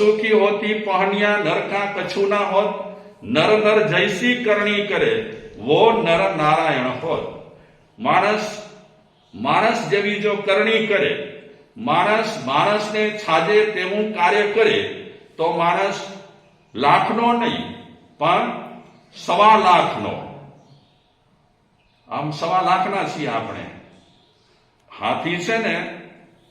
સુખી હોતી પહણિયા નરકા કછું ના હોત નર નર જૈસી કરણી કરે, વો નર નારાયણ હોત. માણસ માણસ જેવી જો કરણી કરે, માણસ માણસને છાજે તેવું કાર્ય કરે, તો માણસ લાખનો નહીં, પણ સવા લાખનો. આમ સવા લાખના છીએ આપણે. હાથી છે ને,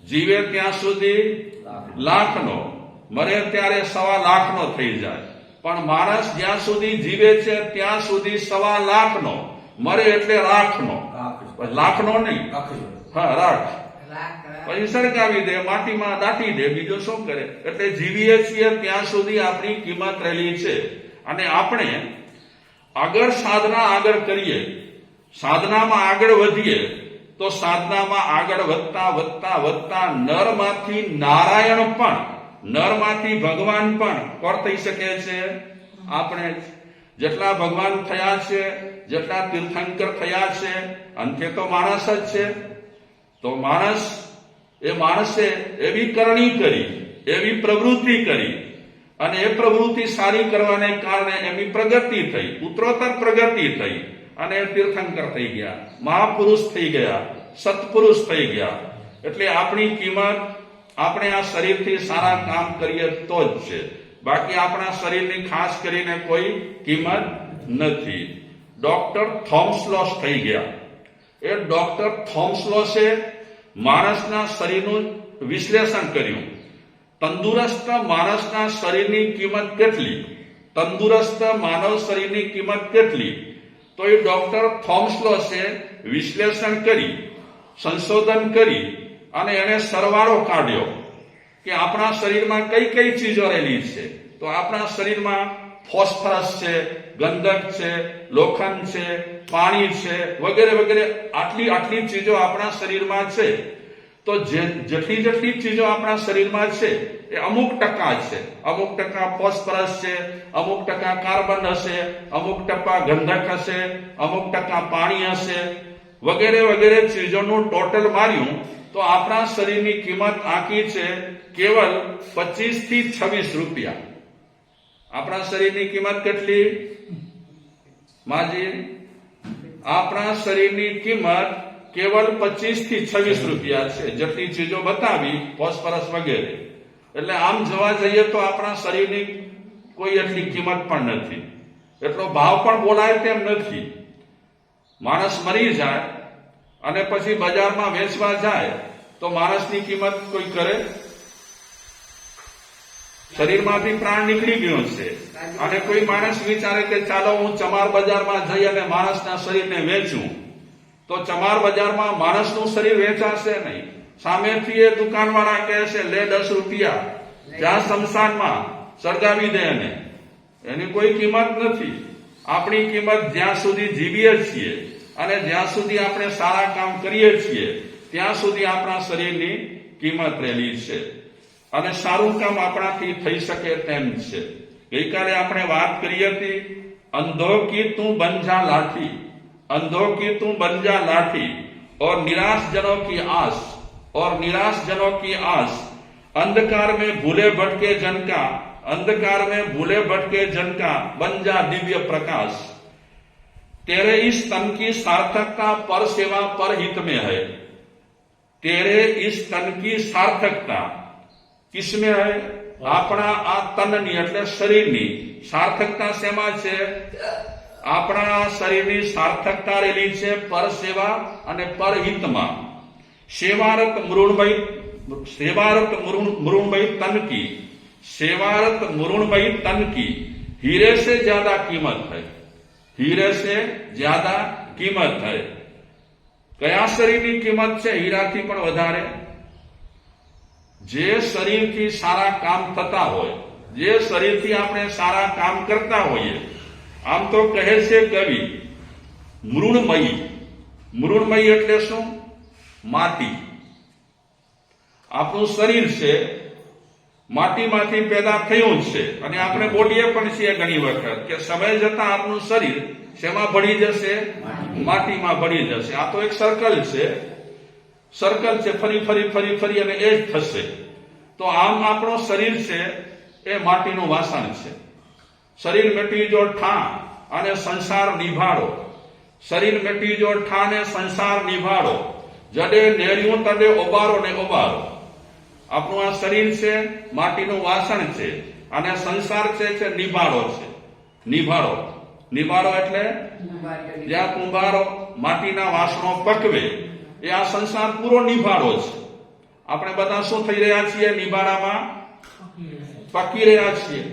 જીવે ત્યાં સુધી લાખનો. મરે ત્યારે સવા લાખનો થઈ જાય. પણ માણસ જ્યાં સુધી જીવે છે ત્યાં સુધી સવા લાખનો. મરે એટલે રાખનો. લાખનો નહીં. હા રાખ. પછી સરકાવી દે માટીમાં દાટી દે બીજો શું કરે? એટલે જીવીએ છીએ ત્યાં સુધી આપણી કિંમત રહેલી છે. અને આપણે આગળ સાધના આગળ કરીએ સાધનામાં આગળ વધીએ તો સાધનામાં આગળ વધતા વધતા વધતા નરમાંથી નારાયણ પણ નરમાંથી ભગવાન પણ પર થઈ શકે છે. આપણે જેટલા ભગવાન થયા છે, જેટલા તીર્થંકર થયા છે, અંતે તો માણસ જ છે. તો માણસ, એ માણસે એવી કરણી કરી, એવી પ્રવૃત્તિ કરી અને એ પ્રવૃત્તિ સારી કરવાને કારણે એમની પ્રગતિ થઈ, ઉત્તરોત્તર પ્રગતિ થઈ અને તીર્થંકર થઈ ગયા, મહાપુરુષ થઈ ગયા, સત્પુરુષ થઈ ગયા. એટલે આપણી કિંમત આપણે આ શરીરથી સારા કામ કરીએ તો જ છે. બાકી આપણા શરીરની ખાસ કરીને કોઈ કિંમત નથી. ડોક્ટર થોમ્સલોસ થઈ ગયા. એ ડોક્ટર થોમ્સલોસે માણસના શરીરનું વિશ્લેષણ કર્યું. તંદુરસ્ત માણસના શરીરની કિંમત કેટલી? તંદુરસ્ત માનવ શરીરની કિંમત કેટલી? તો એ ડોક્ટર થોમ્સલોસે વિશ્લેષણ કરી, સંશોધન કરી અને એને સરવાળો કાઢ્યો કે આપણા શરીરમાં કઈ કઈ ચીજો રહેલી છે. તો આપણા શરીરમાં ફોસ્ફરસ છે, ગંધક છે, લોખંડ છે, પાણી છે, વગેરે વગેરે આટલી આટલી ચીજો આપણા શરીરમાં છે. તો જેટલી જેટલી ચીજો આપણા શરીરમાં છે, એ અમુક ટકા છે. અમુક ટકા ફોસ્ફરસ છે, અમુક ટકા કાર્બન હશે, અમુક ટકા ગંધક હશે, અમુક ટકા પાણી હશે, વગેરે વગેરે ચીજોનું ટોટલ માર્યું તો આપણા શરીરની કિંમત આંકી છે કેવલ પચીસથી છવ્વીસ રૂપિયા. આપણા શરીરની કિંમત કેટલી? માજી, આપણા શરીરની કિંમત કેવલ પચીસથી છવ્વીસ રૂપિયા છે. જેટલી ચીજો બતાવી, ફોસ્ફરસ વગેરે. એટલે આમ જોવા જઈએ તો આપણા શરીરની કોઈ એટલી કિંમત પણ નથી. એટલો ભાવ પણ બોલાય તેમ નથી. માણસ મરી જાય અને પછી બજારમાં વેચવા જાય, તો માણસની કિંમત કોઈ કરે? શરીરમાંથી પ્રાણ નીકળી ગયો છે. અને કોઈ માણસ વિચારે કે ચાલો હું ચમાર બજારમાં જઈ અને માણસના શરીરને વેચું, તો ચમાર બજારમાં માણસનું શરીર વેચાશે નહીં. સામેથી એ દુકાનવાળા કહે છે, લે દસ રૂપિયા જ્યાં શમશાનમાં, સળગાવી દે એને. એની કોઈ કિંમત નથી. આપણી કિંમત જ્યાં સુધી જીવીએ છીએ અને જ્યાં સુધી આપણે સારા કામ કરીએ છીએ ત્યાં સુધી આપણા શરીરની કિંમત રહેલી છે અને સારું કામ આપણાથી થઈ શકે તેમ છે ગઈકાલે આપણે વાત કરી હતી અંધો કી તું બન જા લાઠી अंधों की तुम बन जा लाठी और निराश जनों की आस और निराश जनों की आस अंधकार में भूले भटके जन का अंधकार में भूले भटके जन का बन जा दिव्य प्रकाश तेरे इस तन की सार्थकता पर सेवा पर हित में है तेरे इस तन की सार्थकता કિસમે હે આપણા આ તનની એટલે શરીરની સાર્થકતા શેમાં છે આપણા શરીરની સાર્થકતા રહેલી છે પર સેવા અને પરહિતમાં સેવારત મૃણમય સેવારત મૃણ- મૃણમય તન की सेवारत मृणमयी तन की हीरे से ज्यादा कीमत है हीरे से ज्यादा કિંમત है કયા શરીરની કિંમત છે હીરાથી પણ વધારે જે શરીરથી સારા કામ થતા હોય જે શરીરથી આપણે સારા કામ કરતા હોઈએ આમ તો કહે છે કવિ મૃણમયી મૃણમયી એટલે શું માટી આપણું શરીર છે માટીમાંથી પેદા થયું જ છે. અને આપણે બોલીએ પણ છીએ ઘણી વખત કે સમય જતા આપણું શરીર શેમાં ભળી જશે? માટીમાં. ભળી જશે. આ તો એક સર્કલ છે. સર્કલ છે ફરી ફરી ફરી ફરી અને એ જ થશે. તો આમ આપણું શરીર છે એ માટીનું વાસણ છે. શરીર મેટી જો ઠા અને સંસાર નિભાળો. શરીર મેટી જો ઠા ને સંસાર નિભાળો. જડે નેર્યું તડે ઓબારો ને ઓબારો. આપણું આ શરીર છે, માટીનું વાસણ છે, અને સંસાર છે છે નિભાડો છે. નિભાડો નિભાડો એટલે જ્યાં કુંભારો માટીના વાસણો પકવે એ આ સંસાર પૂરો નિભાડો છે. આપણે બધા શું થઈ રહ્યા છીએ? નિભાડામાં પકી રહ્યા છીએ.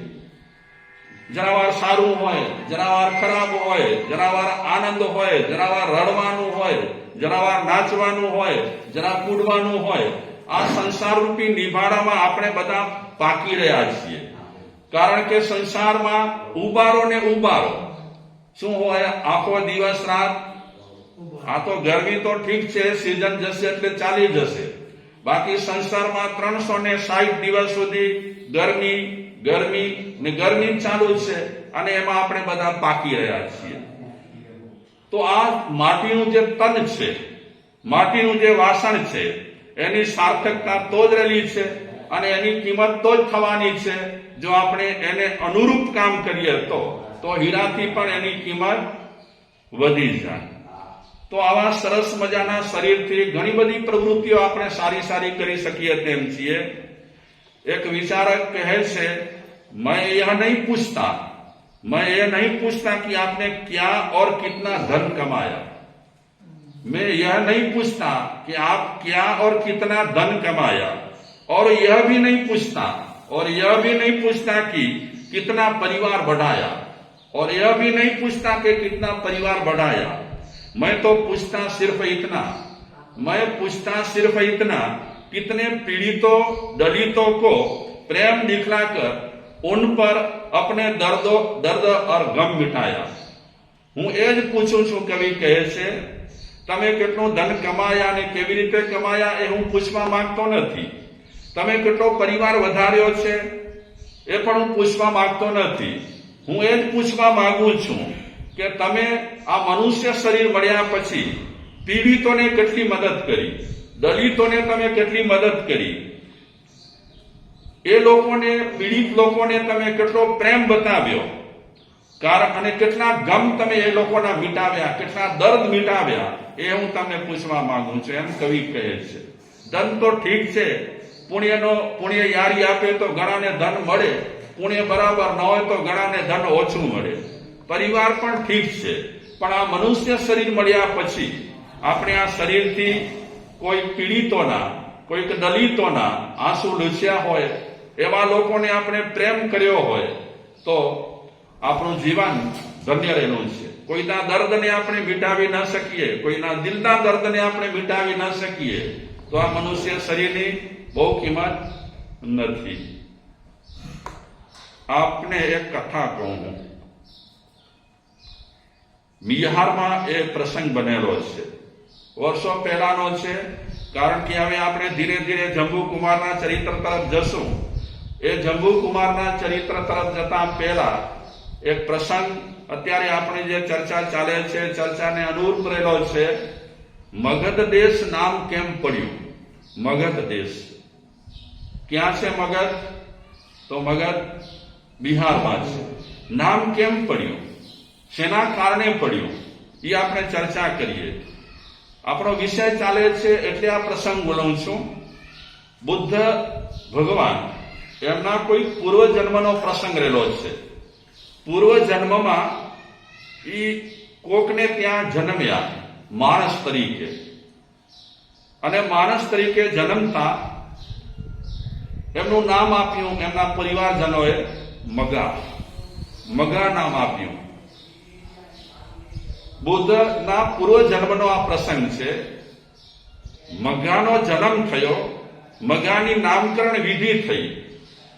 જરાવાર સારું હોય જરાવાર ખરાબ હોય જરાવાર આનંદ હોય જરાવાર રડવાનું હોય જરાવાર નાચવાનું હોય, જરા કૂદવાનું હોય આ સંસાર રૂપી નિભાડામાં આપણે બધા પાકી રહ્યા છીએ. કારણ કે સંસારમાં ઉબારો ને ઉબારો શું હોય? આખો દિવસ રાત? આ તો ગરમી તો ઠીક છે સિઝન જશે એટલે ચાલી જશે. બાકી સંસારમાં ત્રણસો ને સાઠ દિવસ સુધી ગરમી ગરમી ને ગરમી ચાલુ છે અને એમાં આપણે બધા પાકી રહ્યા છીએ. તો આ માટીનું જે તન છે, માટીનું જે વાસણ છે એની સાર્થકતા તો જ રહેલી છે અને એની કિંમત તો જ થવાની છે જો આપણે એને અનુરૂપ કામ કરીએ તો તો હીરાથી પણ એની કિંમત વધી જાય તો આવા સરસ મજાના શરીરથી ઘણી બધી પ્રવૃત્તિઓ આપણે સારી સારી કરી શકીએ તેમ છીએ એક વિચારક કહે છે मैं यह नहीं पूछता मैं ये नहीं पूछता कि आपने क्या और कितना धन कमाया मैं यह नहीं पूछता कि आप क्या और कितना धन कमाया, और यह भी नहीं पूछता, और यह भी नहीं पूछता कि कितना परिवार बढ़ाया, और यह भी नहीं पूछता कि कितना परिवार बढ़ाया। मैं तो पूछता सिर्फ़ इतना, मैं पूछता सिर्फ़ इतना, कितने पीड़ितों, दलितों को प्रेम दिखलाकर उन पर अपने दर्दों, दर्द और गम मिटाया। हूँ, एज पूछू छू कवि कहे से તમે કેટલું ધન કમાયા અને કેવી રીતે કમાયા એ હું પૂછવા માંગતો નથી. તમે કેટલો પરિવાર વધાર્યો છે એ પણ હું પૂછવા માંગતો નથી. હું એ જ પૂછવા માંગુ છું કે તમે આ મનુષ્ય શરીર મળ્યા પછી પીડિતોને કેટલી મદદ કરી, દલિતોને તમે કેટલી મદદ કરી? એ લોકોને, પીડિત લોકોને તમે કેટલો પ્રેમ બતાવ્યો? કારણ અને કેટલા ગમ તમે એ લોકોના મિટાવ્યા, કેટલા દર્દ મિટાવ્યા, એ હું તમને પૂછવા માંગુ છું. એમ કવિ કહે છે, ધન તો ઠીક છે, પુણ્યનો, પુણ્ય યારી આપે તો ઘણાને ધન મળે, પુણ્ય બરાબર ન હોય તો ઘણાને ધન ઓછું મળે. પરિવાર પણ ઠીક છે, પણ આ મનુષ્ય શરીર મળ્યા પછી આપણે આ શરીરથી કોઈ પીડિતોના, કોઈક દલિતોના આંસુ લૂછ્યા હોય, એવા લોકોને આપણે પ્રેમ કર્યો હોય, તો આપણું જીવન ધન્ય રહેલું છે. કોઈના દર્દને આપણે મિટાવી ન શકીએ, કોઈના દિલના દર્દને આપણે મિટાવી ન શકીએ, તો આ મનુષ્ય શરીરની બહુ કિંમત નથી. આપને એક કથા કહું બિહારમાં એ પ્રસંગ બનેલો છે. વર્ષો પહેલાનો છે, કારણ કે હવે આપણે ધીરે ધીરે જંબુકુમારના ચરિત્ર તરફ જશું. એ જંબુ કુમારના ચરિત્ર તરફ જતા પહેલા એક પ્રસંગ, અત્યારે આપણી જે ચર્ચા ચાલે છે, ચર્ચાને અનુરૂપ રહેલો છે, મગધ દેશ નામ કેમ પડ્યું? મગધ દેશ. ક્યાં છે મગધ? તો મગધ બિહારમાં છે. નામ કેમ પડ્યું? શેના કારણે પડ્યું? એ આપણે ચર્ચા કરીએ. આપણો વિષય ચાલે છે એટલે આ પ્રસંગ બોલું છું. બુદ્ધ ભગવાન, એમના કોઈ પૂર્વજન્મનો પ્રસંગ રહેલો છે. પૂર્વ જન્મમાં એ કોકને ત્યાં જન્મ્યા, માણસ તરીકે. અને માણસ તરીકે જન્મતા એમનું નામ આપ્યું, એમના પરિવારજનોએ મગા. મગા નામ આપ્યું. બુદ્ધના પૂર્વ જન્મનો આ પ્રસંગ છે, મગાનો જન્મ થયો, મગાની નામકરણ વિધિ થઈ.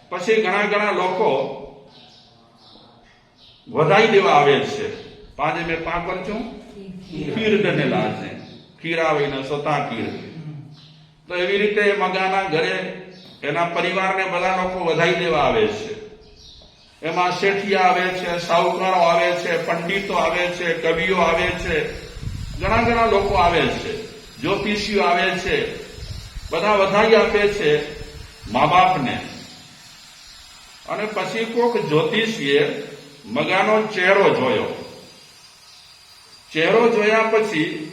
પછી ઘણા ઘણા લોકો વધાઈ દેવા આવે છે. પાંચે મેં પાંચ છું ખીર બનેલા છે. ખીર આવીને સતા ખીર. તો એવી રીતે મગાના ઘરે એના પરિવારને બધા લોકો વધાઈ દેવા આવે છે. એમાં શેઠિયા આવે છે, સાહુકારો આવે છે, પંડિતો આવે છે, કવિઓ આવે છે. ઘણા ઘણા લોકો આવે છે. જ્યોતિષીઓ આવે છે. બધા વધાઈ આપે છે મા બાપને. અને પછી કોક જ્યોતિષીએ મગાનો ચહેરો જોયો. ચહેરો જોયા પછી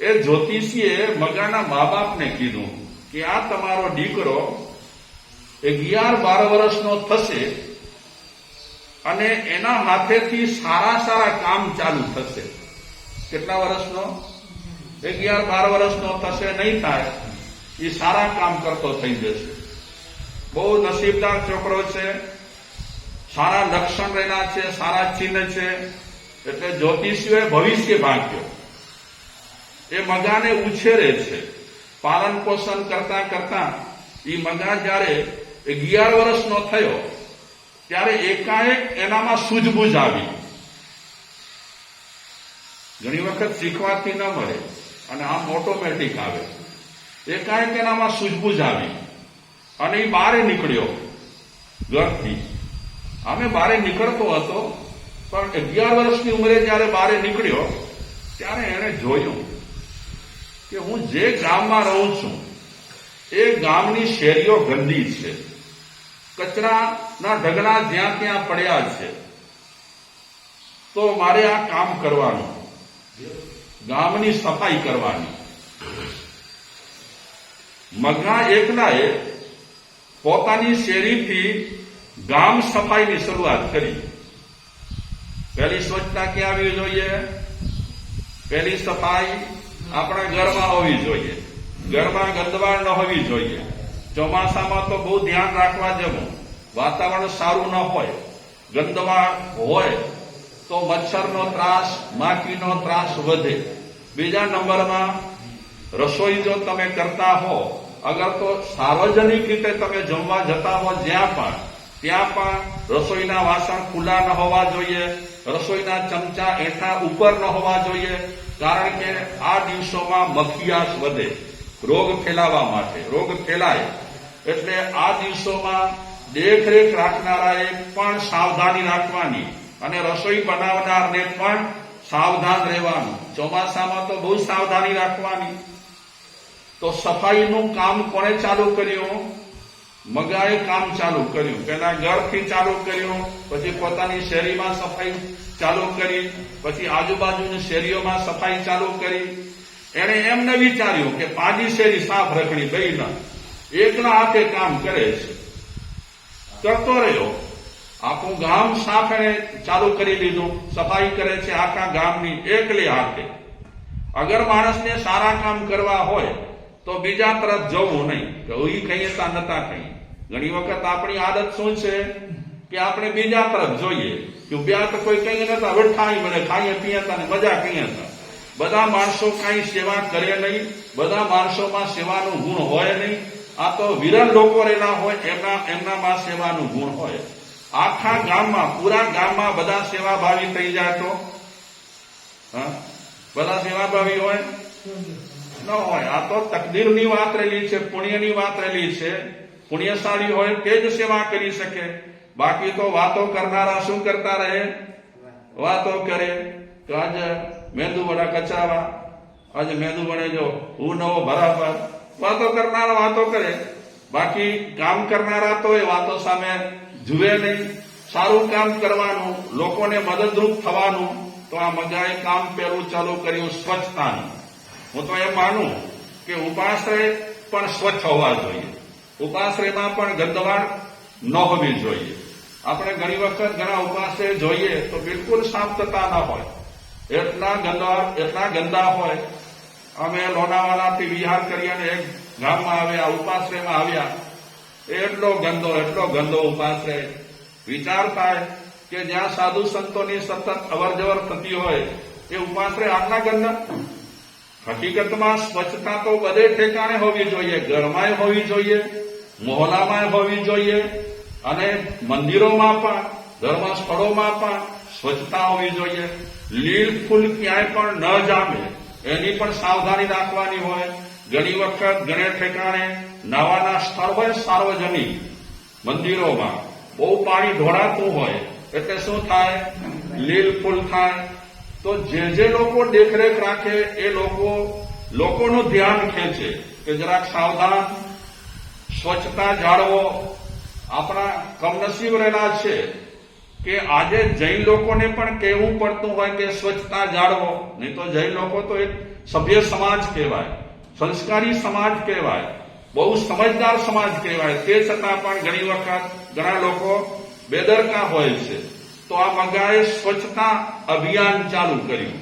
એ જ્યોતિષીએ મગાના મા બાપને કીધું કે આ તમારો દીકરો અગિયાર બાર વર્ષનો થશે અને એના હાથેથી સારા સારા કામ ચાલુ થશે. કેટલા વર્ષનો? અગિયાર બાર વર્ષનો થશે, નહીં થાય. એ સારા કામ કરતો થઈ જશે. બહુ નસીબદાર છોકરો છે. સારા લક્ષણ રહેલા છે, સારા ચિહ્ન છે. એટલે જ્યોતિષીઓએ ભવિષ્ય ભાગ્યો. એ મગાને ઉછેરે છે. પાલન પોષણ કરતા કરતા એ મગા જ્યારે અગિયાર વર્ષનો થયો, ત્યારે એકાએક એનામાં સૂઝબૂઝ આવી. ઘણી વખત શીખવાથી ન મળે અને આમ ઓટોમેટિક આવે. એકાએક એનામાં સૂઝબૂઝ આવી. અને એ બારે નીકળ્યો ઘરથી. આમે બારે નીકળતો હતો, પણ અગિયાર વર્ષની ઉંમરે જ્યારે બારે નીકળ્યો, ત્યારે એણે જોયું કે હું જે ગામમાં રહું છું, એ ગામની શેરીઓ ગંદી છે. કચરાના ઢગલા જ્યાં ત્યાં પડ્યા છે. તો મારે આ કામ કરવાનું, ગામની સફાઈ કરવાની. મગના એકલાએ પોતાની શેરીથી ગામ સફાઈની શરૂઆત કરી. પહેલી સ્વચ્છતા ક્યાં આવવી જોઈએ? પહેલી સફાઈ આપણા ઘરમાં હોવી જોઈએ. ઘરમાં ગંદવાડ ન હોવી જોઈએ. ચોમાસામાં તો બહુ ધ્યાન રાખવા જેવું. વાતાવરણ સારું ન હોય ગંદવાડ હોય, તો મચ્છરનો ત્રાસ, માખીનો ત્રાસ વધે. બીજા નંબરમાં, રસોઈ જો તમે કરતા હો, અગર તો સાર્વજનિક રીતે તમે જમવા જતા હો જ્યાં પણ ત્યાં પણ રસોઈના વાસણ ખુલ્લા ન હોવા જોઈએ, રસોઈના ચમચા એઠા ઉપર ન હોવા જોઈએ, કારણ કે આ દિવસોમાં મખિયાસ વધે, રોગ ફેલાવા માટે, રોગ ફેલાય. એટલે આ દિવસોમાં દેખરેખ રાખનારાએ પણ સાવધાની રાખવાની અને રસોઈ બનાવનારને પણ સાવધાન રહેવાનું. ચોમાસામાં તો બહુ સાવધાની રાખવાની. તો સફાઈનું કામ કોણે ચાલુ કર્યું? મગાએ કામ ચાલુ કર્યું. પહેલા ઘરથી ચાલુ કર્યું, પછી પોતાની શેરીમાં સફાઈ ચાલુ કરી, પછી આજુબાજુની શેરીઓમાં સફાઈ ચાલુ કરી. એણે એમને વિચાર્યું કે પાજી શેરી સાફ રખડી ગઈ ન એકના હાથે કામ કરે છે. કરતો રહ્યો. આખું ગામ સાફ એણે ચાલુ કરી દીધું. સફાઈ કરે છે આખા ગામની એકલી હાથે. અગર માણસને સારા કામ કરવા હોય, તો બીજા તરફ જવું નહીં. કે એ કહીએ તા નતા કહીએ. ઘણી વખત આપણી આદત શું છે કે આપણે બીજા તરફ જોઈએ કે બ્યા તો કોઈ કઈ નતા હવે ખાઈ મને ખાઈએ, પીએ હતા ને મજા કહીએ હતા બધા માણસો કઈ સેવા કરે નહીં, બધા માણસોમાં સેવાનું ગુણ હોય નહીં. આ તો વિરલ લોકો રહેલા હોય, એમના એમનામાં સેવાનું ગુણ હોય. આખા ગામમાં, પૂરા ગામમાં બધા સેવાભાવી થઈ જાય તો? બધા સેવાભાવી હોય? ન હોય. આ તો તકદીરની વાત રહેલી છે, પુણ્યની વાત રહેલી છે. પુણ્યશાળી હોય તે જ સેવા કરી શકે. બાકી તો વાતો કરનારા શું કરતા રહે? વાતો કરે. તો આજે મેંદુ વડા કચાવા. આજે મેંદુ વડે જો હું નવો બરાબર. વાતો કરનારા વાતો કરે. બાકી કામ કરનારા તો એ વાતો સામે જુએ નહીં. સારું કામ કરવાનું, લોકોને મદદરૂપ થવાનું, તો આ મજાએ કામ પહેલું ચાલુ કર્યું સ્વચ્છતાનું. હું તો એ માનું કે ઉપાશ્રય પણ સ્વચ્છ હોવા જોઈએ. ઉપાશ્રયમાં પણ ગંદવાડ ન હોવી જોઈએ. આપણે ઘણી વખત ઘણા ઉપાશ્રય જોઈએ તો બિલકુલ શાંતતા ન હોય. એટલા ગંદા એટલા ગંદા હોય. અમે લોનાવાલાથી વિહાર કરી અને એક ગામમાં આવ્યા ઉપાશ્રયમાં આવ્યા. એટલો ગંદો એટલો ગંદો ઉપાશ્રય. વિચાર થાય કે જ્યાં સાધુ સંતોની સતત અવર જવર થતી હોય, એ ઉપાશ્રય આટલા ગંદા હકીકતમાં સ્વચ્છતા તો બધે ઠેકાણે હોવી જોઈએ ઘરમાંય હોવી જોઈએ. મોહલામાં હોવી જોઈએ અને મંદિરોમાં પણ ધર્મ સ્થળોમાં પણ સ્વચ્છતા હોવી જોઈએ. લીલ ફૂલ ક્યાંય પણ ન જામે, એની પણ સાવધાની રાખવાની હોય. ઘણી વખત ઘણે ઠેકાણે નાવાના હોય સાર્વજનિક મંદિરોમાં. બહુ પાણી ઢોળાતું હોય, એટલે શું થાય? લીલ ફૂલ થાય. તો જે જે લોકો દેખરેખ રાખે, એ લોકો, લોકોનું ધ્યાન ખેંચે કે જરાક સાવધાન સ્વચ્છતા જાળવો આપણા કમનસીબ રહેલા છે કે આજે જૈન લોકોને પણ કહેવું પડતું હોય કે સ્વચ્છતા જાળવો, નહીં તો જૈન લોકો તો એક સભ્ય સમાજ કહેવાય, સંસ્કારી સમાજ કહેવાય, બહુ સમજદાર સમાજ કહેવાય. તે છતાં પણ ઘણી વખત ઘણા લોકો બેદરકા હોય છે. તો આ મગાએ સ્વચ્છતા અભિયાન ચાલુ કર્યું.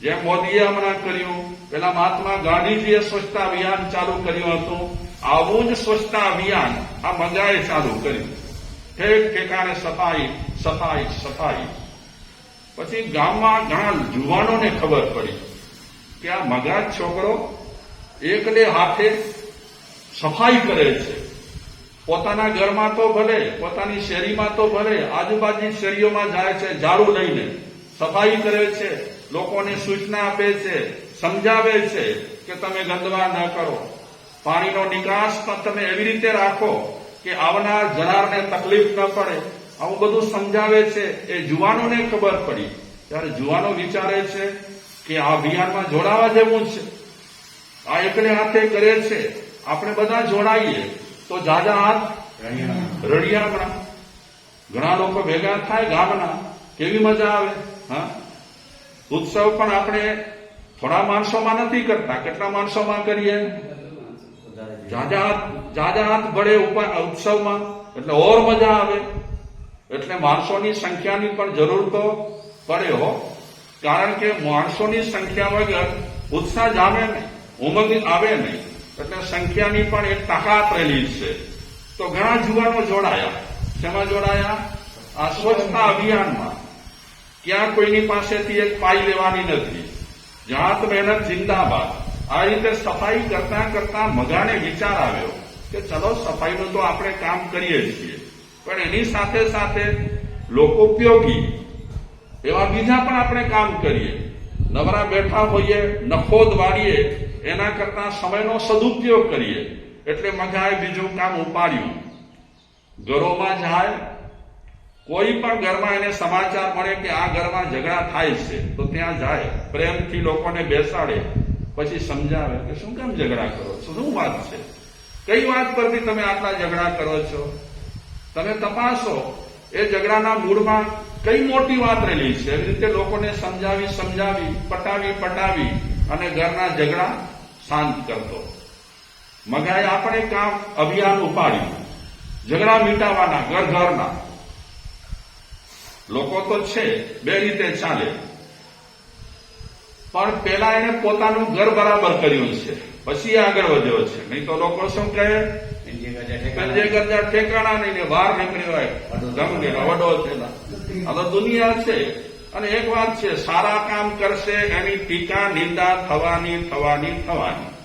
જેમ મોદીએ હમણાં કર્યું, પેલા મહાત્મા ગાંધીજીએ સ્વચ્છતા અભિયાન ચાલુ કર્યું હતું. આવું જ સ્વચ્છતા અભિયાન આ મગાએ ચાલુ કર્યું ઠેક ઠેકાણે સફાઈ સફાઈ સફાઈ. પછી ગામમાં ઘણા યુવાનોને ખબર પડી કે આ મગા છોકરો એકલે હાથે સફાઈ કરે છે. પોતાના ઘરમાં તો ભલે, પોતાની શેરીમાં તો ભલે, આજુબાજુ શેરીઓમાં જાય છે, ઝાડુ લઈને સફાઈ કરે છે, લોકોને સૂચના આપે છે, સમજાવે છે કે તમે ગંદવા ન કરો. પાણીનો નિકાસ પણ તમે એવી રીતે રાખો કે આવનાર જનારને તકલીફ ન પડે. આવું બધું સમજાવે છે એ જુવાનોને ખબર પડી. ત્યારે જુવાનો વિચારે છે કે આ અભિયાનમાં જોડાવા જેવું છે. આ એકલે હાથે કરે છે. આપણે બધા જોડાઈએ તો જાજા હાથ રળિયામણા ઘણા લોકો ભેગા થાય ગામના. કેવી મજા આવે, હા? ઉત્સવ પણ આપણે થોડા માણસોમાં નથી કરતા. કેટલા માણસોમાં કરીએ? જાજા જાજા હાથ ભળે ઉત્સવમાં. એટલે ઓર મજા આવે. એટલે માણસોની સંખ્યાની પણ જરૂર તો પડે હો. કારણ કે માણસોની સંખ્યા વગર ઉત્સાહ જામે નહીં, ઉમંગ આવે નહીં. એટલે સંખ્યાની પણ એક તાકાત રહેલી છે. તો ઘણા જુવાનો જોડાયા. શેમાં જોડાયા? આ સ્વચ્છતા અભિયાનમાં. ક્યાં કોઈની પાસેથી એક પાઈ લેવાની નથી. જાત મહેનત જિંદાબાદ. આ રીતે સફાઈ કરતા કરતા મગાને વિચાર આવ્યો કે ચલો સફાઈનું તો આપણે કામ કરીએ છીએ. પણ એની સાથે સાથે લોકોપયોગી એવા બીજા પણ આપણે કામ કરીએ. નવરા બેઠા હોઈએ નખોદ વાળીએ, એના કરતા સમયનો સદુપયોગ કરીએ. એટલે મગાએ બીજું કામ ઉપાડ્યું. ઘરોમાં જાય, કોઈ પણ ઘરમાં એને સમાચાર મળે કે આ ઘરમાં ઝઘડા થાય છે, તો ત્યાં જાય, પ્રેમથી લોકોને બેસાડે. પછી સમજાવે કે શું કામ ઝઘડા કરો છો? શું વાત છે? કઈ વાત પરથી તમે આટલા ઝઘડા કરો છો? તમે તપાસો, એ ઝઘડાના મૂળમાં કઈ મોટી વાત રહેલી છે? એવી રીતે લોકોને સમજાવી સમજાવી, પટાવી પટાવી અને ઘરના ઝઘડા શાંત કરતો. મગાએ આપણે કામ અભિયાન ઉપાડ્યું. ઝઘડા મીટાવાના ઘર ઘરના લોકો તો છે, બે રીતે ચાલે. પણ પેલા એને પોતાનું ઘર બરાબર કર્યું છે. પછી આગળ વધ્યો છે. નહીં તો લોકો શું કહે? જે ગરજા ઠેકાણા નહીં ને બહાર નીકળ્યો હોય. ગમ ગયેલા વડો થયેલા દુનિયા છે. અને એક વાત છે સારા કામ કરશે એની ટીકા નિંદા થવાની થવાની થવાની.